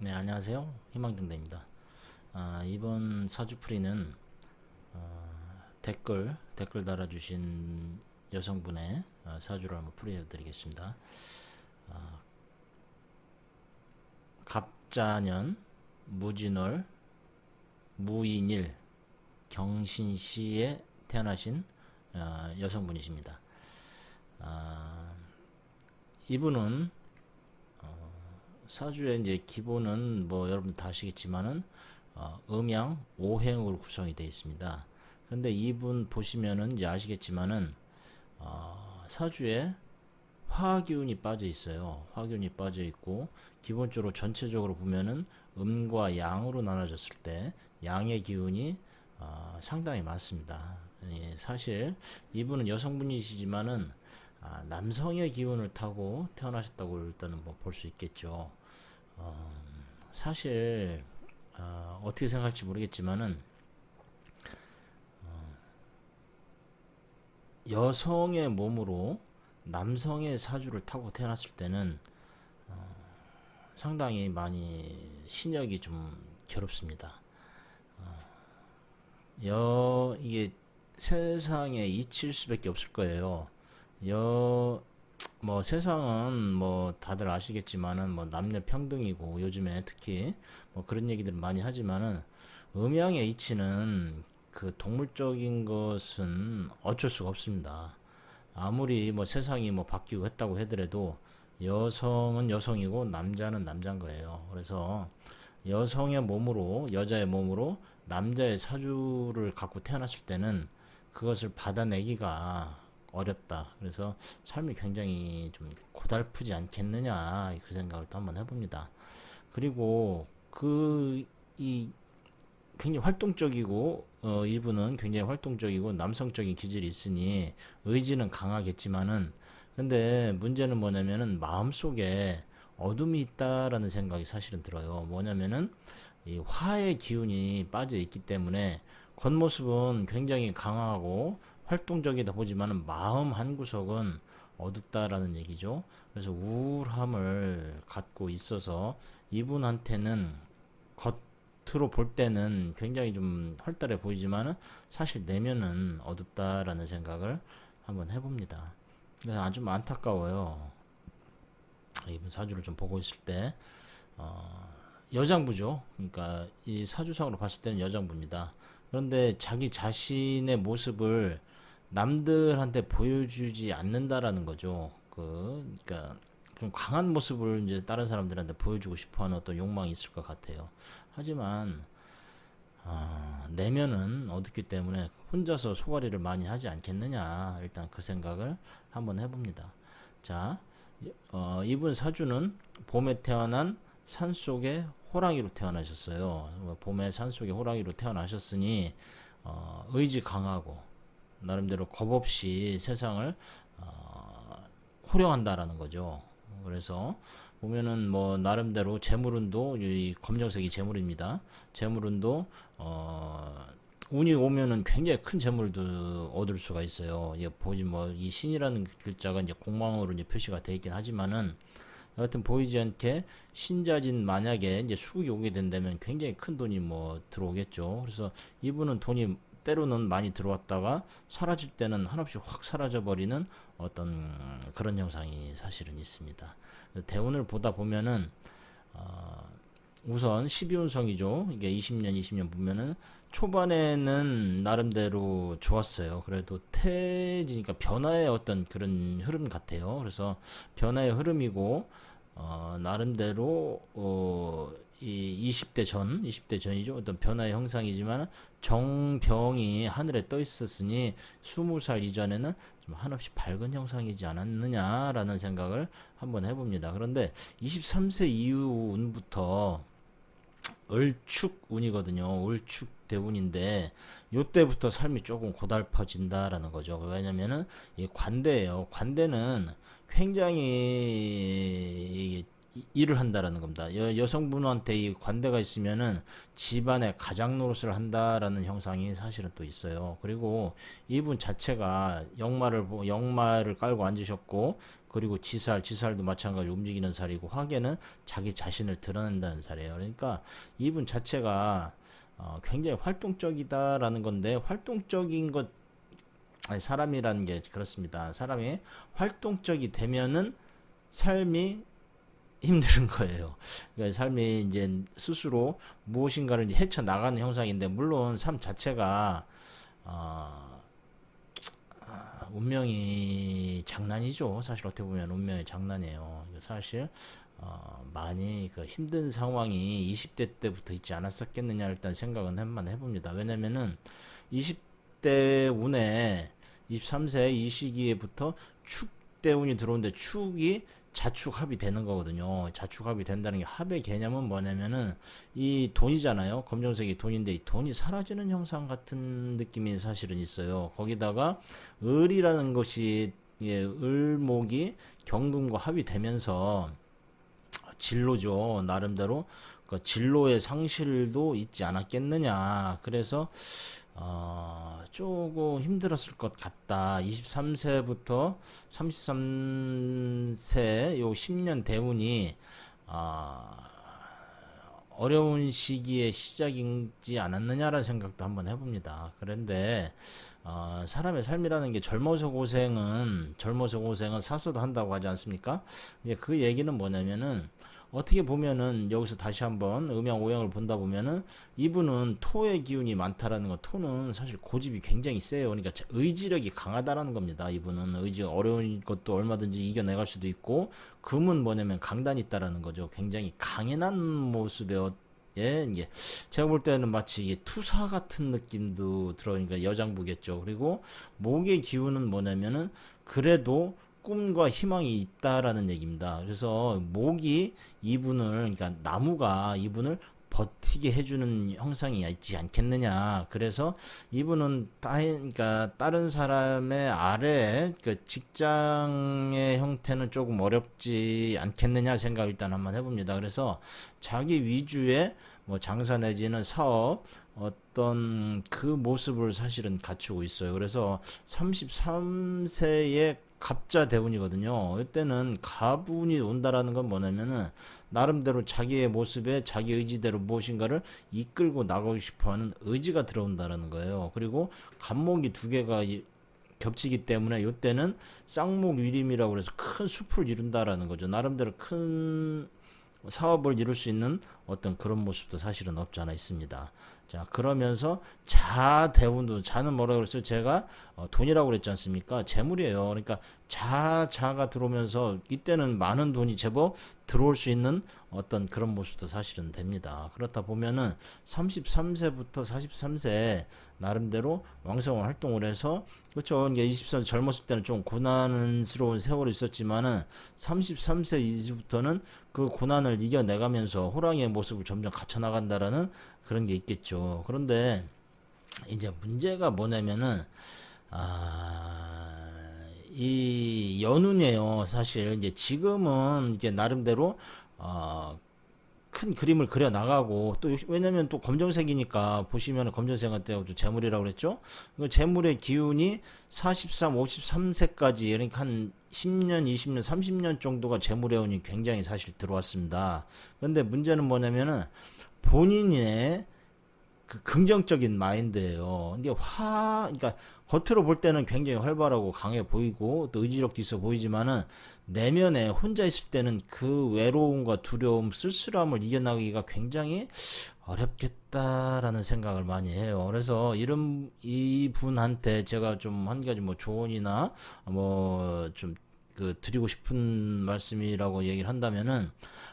네, 안녕하세요. 희망등대입니다. 아, 이번 사주풀이는 어, 댓글 댓글 달아주신 여성분의 어, 사주를 한번 풀이해 드리겠습니다. 아, 갑자년, 무진월, 무인일, 경신시에 태어나신 어, 여성분이십니다. 아, 이분은 사주의 이제 기본은 뭐 여러분 다 아시겠지만은 어, 음양 오행으로 구성이 되어 있습니다. 근데 이분 보시면은 이제 아시겠지만은 어, 사주에 화기운이 빠져 있어요. 화기운이 빠져 있고 기본적으로 전체적으로 보면은 음과 양으로 나눠졌을 때 양의 기운이 어, 상당히 많습니다. 예, 사실 이분은 여성분이시지만은 아, 남성의 기운을 타고 태어나셨다고 일단은 뭐 볼 수 있겠죠. 어, 사실 어, 떻게 생각할지 모르겠지만은 어, 여성의 몸으로 남성의 사주를 타고 태어났을 때는 어, 상당히 많이 신역이 좀 괴롭습니다. 어, 여 이게 세상에 이칠 수밖에 없을 거예요. 여, 뭐 세상은 뭐 다들 아시겠지만은 뭐 남녀 평등이고 요즘에 특히 뭐 그런 얘기들 많이 하지만은 음양의 이치는 그 동물적인 것은 어쩔 수가 없습니다. 아무리 뭐 세상이 뭐 바뀌고 했다고 하더라도 여성은 여성이고 남자는 남자인 거예요. 그래서 여성의 몸으로 여자의 몸으로 남자의 사주를 갖고 태어났을 때는 그것을 받아내기가 어렵다. 그래서 삶이 굉장히 좀 고달프지 않겠느냐 그 생각을 또 한번 해봅니다. 그리고 그 이 굉장히 활동적이고 어, 이분은 굉장히 활동적이고 남성적인 기질이 있으니 의지는 강하겠지만은 근데 문제는 뭐냐면은 마음속에 어둠이 있다라는 생각이 사실은 들어요. 뭐냐면은 이 화의 기운이 빠져 있기 때문에 겉모습은 굉장히 강하고 활동적이다 보지만 마음 한 구석은 어둡다라는 얘기죠. 그래서 우울함을 갖고 있어서 이분한테는 겉으로 볼 때는 굉장히 좀 활달해 보이지만 사실 내면은 어둡다라는 생각을 한번 해봅니다. 그래서 아주 안타까워요. 이분 사주를 좀 보고 있을 때 어, 여장부죠. 그러니까 이 사주상으로 봤을 때는 여장부입니다. 그런데 자기 자신의 모습을 남들한테 보여주지 않는다라는 거죠. 그, 그러니까 좀 강한 모습을 이제 다른 사람들한테 보여주고 싶어 하는 어떤 욕망이 있을 것 같아요. 하지만 아, 내면은 어둡기 때문에 혼자서 소가리를 많이 하지 않겠느냐 일단 그 생각을 한번 해봅니다. 자, 어, 이분 사주는 봄에 태어난 산속의 호랑이로 태어나셨어요. 봄에 산속의 호랑이로 태어나셨으니 어, 의지 강하고 나름대로 겁 없이 세상을 어, 호령한다라는 거죠. 그래서 보면은 뭐 나름대로 재물운도 이 검정색이 재물입니다. 재물운도 어 운이 오면은 굉장히 큰 재물도 얻을 수가 있어요. 이 보지 뭐 이 신이라는 글자가 이제 공망으로 이제 표시가 되어 있긴 하지만은 여하튼 보이지 않게 신자진 만약에 이제 수국이 오게 된다면 굉장히 큰 돈이 뭐 들어오겠죠. 그래서 이분은 돈이 때로는 많이 들어왔다가 사라질 때는 한없이 확 사라져 버리는 어떤 그런 현상이 사실은 있습니다. 대운을 보다 보면은 어 우선 12운성이죠. 이게 20년, 20년 보면은 초반에는 나름대로 좋았어요. 그래도 태지니까 변화의 어떤 그런 흐름 같아요. 그래서 변화의 흐름이고 어 나름대로 어 이 20대 전, 20대 전이죠. 어떤 변화의 형상이지만 정병이 하늘에 떠 있었으니 20살 이전에는 좀 한없이 밝은 형상이지 않았느냐라는 생각을 한번 해봅니다. 그런데 23세 이후 운부터 을축 운이거든요. 을축 대운인데 요때부터 삶이 조금 고달퍼진다라는 거죠. 왜냐면은 이 관대예요. 관대는 굉장히 이- 일을 한다라는 겁니다. 여, 여성분한테 이 관대가 있으면은 집안의 가장 노릇을 한다라는 형상이 사실은 또 있어요. 그리고 이분 자체가 역마를 보- 역마를 깔고 앉으셨고 그리고 지살 지살도 마찬가지로 움직이는 살이고 화계는 자기 자신을 드러낸다는 살이에요. 그러니까 이분 자체가 어, 굉장히 활동적이다라는 건데 활동적인 것 아니 사람이라는 게 그렇습니다. 사람이 활동적이 되면은 삶이 힘든 거예요. 그러니까 삶이 이제 스스로 무엇인가를 헤쳐 나가는 형상인데 물론 삶 자체가 어, 아, 운명이 장난이죠. 사실 어떻게 보면 운명이 장난이에요. 사실 어, 많이 그 힘든 상황이 20대 때부터 있지 않았었겠느냐 일단 생각은 한번 해봅니다. 왜냐면은 20대 운에 23세 이 시기에부터 축 대운이 들어오는데 축이 자축합이 되는 거거든요. 자축합이 된다는 게 합의 개념은 뭐냐면은 이 돈이잖아요. 검정색이 돈인데 이 돈이 사라지는 형상 같은 느낌이 사실은 있어요. 거기다가 을이라는 것이 예, 을목이 경금과 합이 되면서 진로죠. 나름대로 그 진로의 상실도 있지 않았겠느냐. 그래서 어, 조금 힘들었을 것 같다. 23세부터 33세 요 10년 대운이 아, 어려운 시기의 시작이지 않았느냐라는 생각도 한번 해봅니다. 그런데 어, 사람의 삶이라는 게 젊어서 고생은 젊어서 고생은 사서도 한다고 하지 않습니까? 그 얘기는 뭐냐면은 어떻게 보면은 여기서 다시 한번 음양 오양을 본다 보면은 이분은 토의 기운이 많다라는 거 토는 사실 고집이 굉장히 세요. 그러니까 자- 의지력이 강하다라는 겁니다. 이분은 의지 어려운 것도 얼마든지 이겨내갈 수도 있고 금은 뭐냐면 강단이 있다라는 거죠. 굉장히 강인한 모습의 예, 이게 제가 볼 때는 마치 이게 투사 같은 느낌도 들어오니까 여장부겠죠. 그리고 목의 기운은 뭐냐면은 그래도 꿈과 희망이 있다라는 얘기입니다. 그래서 목이 이분을 그러니까 나무가 이분을 버티게 해주는 형상이 있지 않겠느냐. 그래서 이분은 따, 그러니까 다른 사람의 아래 그 직장의 형태는 조금 어렵지 않겠느냐 생각을 일단 한번 해봅니다. 그래서 자기 위주의 뭐 장사 내지는 사업 어떤 그 모습을 사실은 갖추고 있어요. 그래서 33세의 갑자 대운이거든요. 이때는 가분이 온다라는 건 뭐냐면은 나름대로 자기의 모습에 자기 의지대로 무엇인가를 이끌고 나가고 싶어하는 의지가 들어온다라는 거예요. 그리고 간목이 두 개가 이- 겹치기 때문에 이때는 쌍목 위림이라고 해서 큰 숲을 이룬다라는 거죠. 나름대로 큰 사업을 이룰 수 있는 어떤 그런 모습도 사실은 없지 않아 있습니다. 자, 그러면서 자 대운도 자는 뭐라 그랬어요? 제가 어, 돈이라고 그랬지 않습니까? 재물이에요. 그러니까 자 자가 들어오면서 이때는 많은 돈이 제법 들어올 수 있는 어떤 그런 모습도 사실은 됩니다. 그렇다 보면은 33세부터 43세 나름대로 왕성한 활동을 해서 그렇죠. 이게 20살 젊었을 때는 좀 고난스러운 세월이 있었지만은 33세 이후부터는 그 고난을 이겨내가면서 호랑이의 모습을 점점 갖춰 나간다라는 그런 게 있겠죠. 그런데 이제 문제가 뭐냐면은 아, 이 연운이에요. 사실 이제 지금은 이제 나름대로 어, 큰 그림을 그려 나가고 또 왜냐면 또 검정색이니까 보시면 검정색한테 또 재물이라고 그랬죠. 그 재물의 기운이 43, 53세까지 그러니까 한 10년, 20년, 30년 정도가 재물의 운이 굉장히 사실 들어왔습니다. 그런데 문제는 뭐냐면은 본인의 그 긍정적인 마인드예요. 근데 화, 그러니까 겉으로 볼 때는 굉장히 활발하고 강해 보이고 또 의지력도 있어 보이지만은 내면에 혼자 있을 때는 그 외로움과 두려움, 쓸쓸함을 이겨나가기가 굉장히 어렵겠다라는 생각을 많이 해요. 그래서 이런 이 분한테 제가 좀 한 가지 뭐 조언이나 뭐좀 그 드리고 싶은 말씀이라고 얘기를 한다면은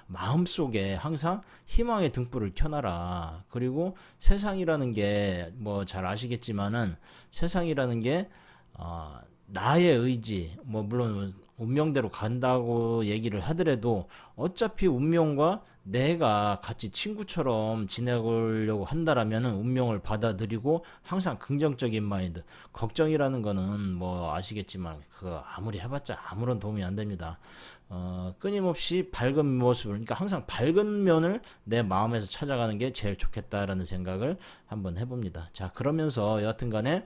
마음속에 항상 희망의 등불을 켜놔라. 그리고 세상이라는 게 뭐 잘 아시겠지만은 세상이라는 게 어, 나의 의지, 뭐 물론 운명대로 간다고 얘기를 하더라도 어차피 운명과 내가 같이 친구처럼 지내려고 한다라면은 운명을 받아들이고 항상 긍정적인 마인드. 걱정이라는 거는 뭐 아시겠지만 그 아무리 해봤자 아무런 도움이 안 됩니다. 어, 끊임없이 밝은 모습을, 그러니까 항상 밝은 면을 내 마음에서 찾아가는 게 제일 좋겠다라는 생각을 한번 해봅니다. 자, 그러면서 여하튼 간에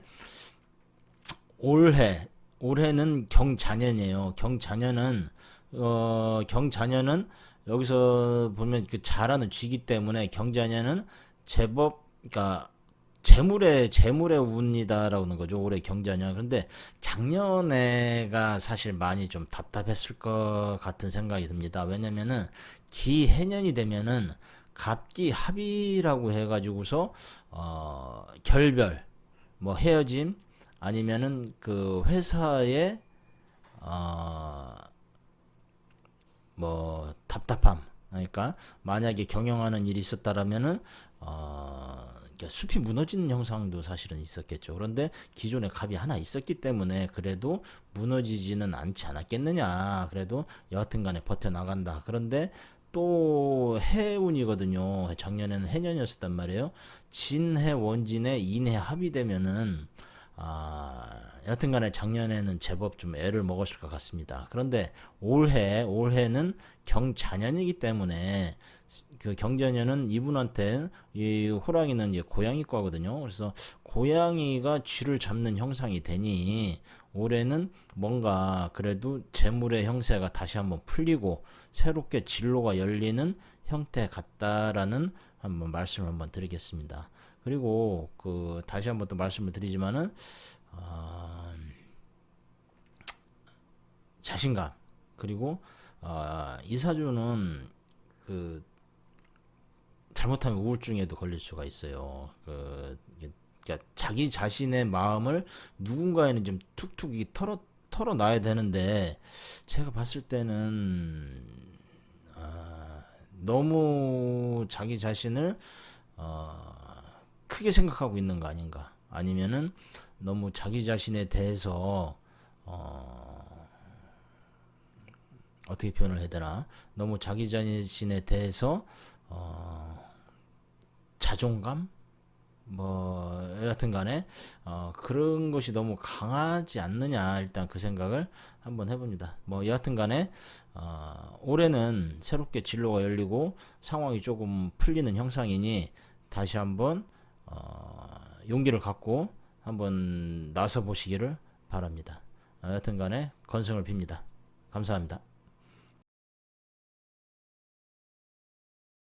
올해 올해는 경자년이에요. 경자년은 어 경자년은 여기서 보면 그 잘하는 쥐기 때문에 경자년은 제법 그러니까 재물의 재물의 운이다라고 하는 거죠. 올해 경자년. 그런데 작년에가 사실 많이 좀 답답했을 것 같은 생각이 듭니다. 왜냐면은 기해년이 되면은 갑기 합이라고 해가지고서 어 결별 뭐 헤어짐 아니면은 그 회사에 어뭐 답답함 그러니까 만약에 경영하는 일이 있었다라면은 어 그러니까 숲이 무너지는 형상도 사실은 있었겠죠. 그런데 기존에 갑이 하나 있었기 때문에 그래도 무너지지는 않지 않았겠느냐. 그래도 여하튼간에 버텨 나간다. 그런데 또 해운이거든요. 작년에는 해년이었단 말이에요. 진해 원진에 인해 합이 되면은 아, 여튼간에 작년에는 제법 좀 애를 먹었을 것 같습니다. 그런데 올해 올해는 경자년이기 때문에 그 경자년은 이분한테 이 호랑이는 이제 고양이과거든요. 그래서 고양이가 쥐를 잡는 형상이 되니 올해는 뭔가 그래도 재물의 형세가 다시 한번 풀리고 새롭게 진로가 열리는 형태 같다라는 한번 말씀을 한번 드리겠습니다. 그리고 그 다시 한번 또 말씀을 드리지만은 어, 자신감 그리고 어, 이사주는 그 잘못하면 우울증에도 걸릴 수가 있어요. 그 그러니까 자기 자신의 마음을 누군가에는 좀 툭툭 털어 털어놔야 되는데 제가 봤을 때는 어, 너무 자기 자신을 어, 크게 생각하고 있는 거 아닌가? 아니면은 너무 자기 자신에 대해서 어, 어떻게 표현을 해야 되나? 너무 자기 자신에 대해서 어, 자존감 뭐 여하튼 간에 어, 그런 것이 너무 강하지 않느냐 일단 그 생각을 한번 해봅니다. 뭐 여하튼 간에 어, 올해는 새롭게 진로가 열리고 상황이 조금 풀리는 형상이니 다시 한번 어, 용기를 갖고 한번 나서 보시기를 바랍니다. 여하튼 간에 건승을 빕니다. 감사합니다.